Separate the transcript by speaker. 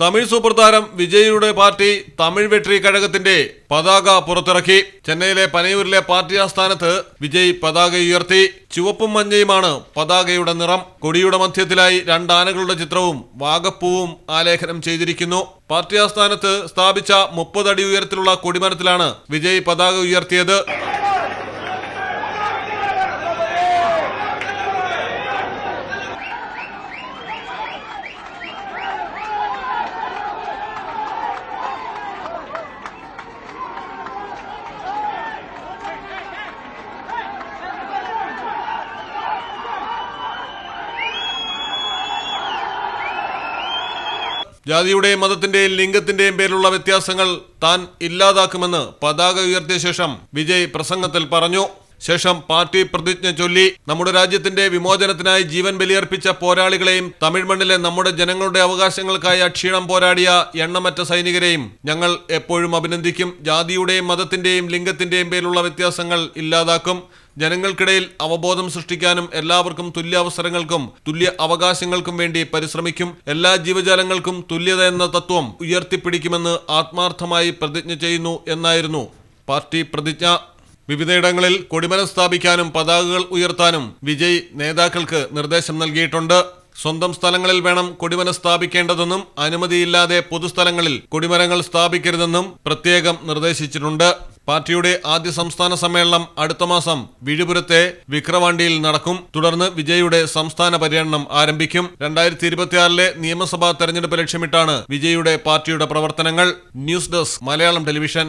Speaker 1: Tamil super താരം വിജയിയുടെ party Tamil Vettri കഴകത്തിന്റെ പതാക പുറത്തിറക്കി. ചെന്നൈയിലെ പനയൂരിലെ പാർട്ടി ആസ്ഥാനത്ത് വിജയ് പതാക ഉയർത്തി. ചുവപ്പും മഞ്ഞയുമാണ് പതാകയുടെ നിറം. കൊടിയുടെ മധ്യത്തിലായി രണ്ടാനകളുടെ ചിത്രവും വാഗപ്പൂവും ആലേഖനം ചെയ്തിരിക്കുന്നു. പാർട്ടി ആസ്ഥാനത്ത് സ്ഥാപിച്ച മുപ്പതടി ഉയരത്തിലുള്ള കൊടിമരത്തിലാണ് വിജയ് പതാക ഉയർത്തിയത്. ജാതിയുടെയും മതത്തിന്റെയും ലിംഗത്തിന്റെയും പേരിലുള്ള വ്യത്യാസങ്ങൾ താൻ ഇല്ലാതാക്കുമെന്ന് പതാക ഉയർത്തിയ ശേഷം വിജയ് പ്രസംഗത്തിൽ പറഞ്ഞു. ശേഷം പാർട്ടി പ്രതിജ്ഞ ചൊല്ലി. നമ്മുടെ രാജ്യത്തിന്റെ വിമോചനത്തിനായി ജീവൻ ബലിയർപ്പിച്ച പോരാളികളെയും തമിഴ് മണ്ണിലെ നമ്മുടെ ജനങ്ങളുടെ അവകാശങ്ങൾക്കായി അക്ഷീണം പോരാടിയ എണ്ണമറ്റ സൈനികരെയും ഞങ്ങൾ എപ്പോഴും അഭിനന്ദിക്കും. ജാതിയുടെയും മതത്തിന്റെയും ലിംഗത്തിന്റെയും പേരിലുള്ള വ്യത്യാസങ്ങൾ ഇല്ലാതാക്കും. ജനങ്ങൾക്കിടയിൽ അവബോധം സൃഷ്ടിക്കാനും എല്ലാവർക്കും തുല്യ അവസരങ്ങൾക്കും തുല്യ അവകാശങ്ങൾക്കും വേണ്ടി പരിശ്രമിക്കും എല്ലാ ജീവജാലങ്ങൾക്കും തുല്യത എന്ന തത്വം ഉയർത്തിപ്പിടിക്കുമെന്ന് ആത്മാർത്ഥമായി പ്രതിജ്ഞ ചെയ്യുന്നു എന്നായിരുന്നു പാർട്ടി പ്രതിജ്ഞ. വിവിധയിടങ്ങളിൽ കൊടിമരം സ്ഥാപിക്കാനും പതാകകൾ ഉയർത്താനും വിജയ് നേതാക്കൾക്ക് നിർദ്ദേശം നൽകിയിട്ടുണ്ട്. സ്വന്തം സ്ഥലങ്ങളിൽ വേണം കൊടിമരം സ്ഥാപിക്കേണ്ടതെന്നും അനുമതിയില്ലാതെ പൊതുസ്ഥലങ്ങളിൽ കൊടിമരങ്ങൾ സ്ഥാപിക്കരുതെന്നും പ്രത്യേകം നിർദ്ദേശിച്ചിട്ടുണ്ട്. പാർട്ടിയുടെ ആദ്യ സംസ്ഥാന സമ്മേളനം അടുത്ത മാസം വിഴുപുരത്തെ വിക്രവാണ്ടിയിൽ നടക്കും. തുടർന്ന് വിജയുടെ സംസ്ഥാന പര്യടനം ആരംഭിക്കും. രണ്ടായിരത്തി ഇരുപത്തിയാറിലെ നിയമസഭാ തെരഞ്ഞെടുപ്പ് ലക്ഷ്യമിട്ടാണ് വിജയുടെ പാർട്ടിയുടെ പ്രവർത്തനങ്ങൾ. News desk Malayalam television.